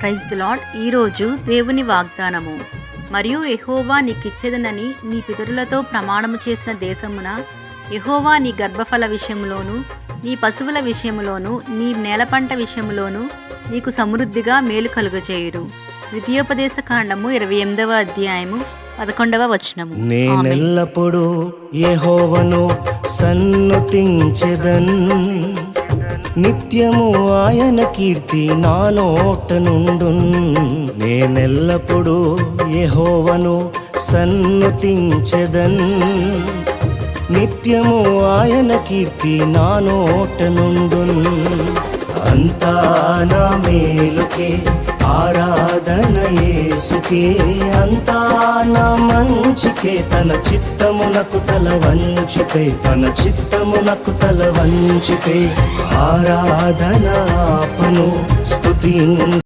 Praise the lord ఈరోజు దేవుని వాగ్దానము. మరియు ఎహోవా నీకిచ్చేదనని నీ పితరులతో ప్రమాణము చేసిన దేశమున ఎహోవా నీ గర్భఫల విషయంలోను నీ పశువుల విషయంలోను నీ నేల పంట విషయములోను నీకు సమృద్ధిగా మేలు కలుగజేయుడు ద్వితీయోపదేశ కాండము ఇరవై ఎనిమిదవ అధ్యాయము పదకొండవ వచనము. ఆమేన్. నేనెల్లప్పుడూ సన్నుతించెదన్. నిత్యము ఆయన కీర్తి నానోట నుండు నేనెల్లప్పుడూ యహోవను సన్నుతించెదన్. నిత్యము ఆయన కీర్తి నా నుండు అంతా నా మేలుకే ఆరాధన యేసుకే. అంతా నా మంచికే తన చిత్తమునకు తల వంచితే తన చిత్తమునకు తల వంచితే. ఆరాధన ఆపను స్తుతి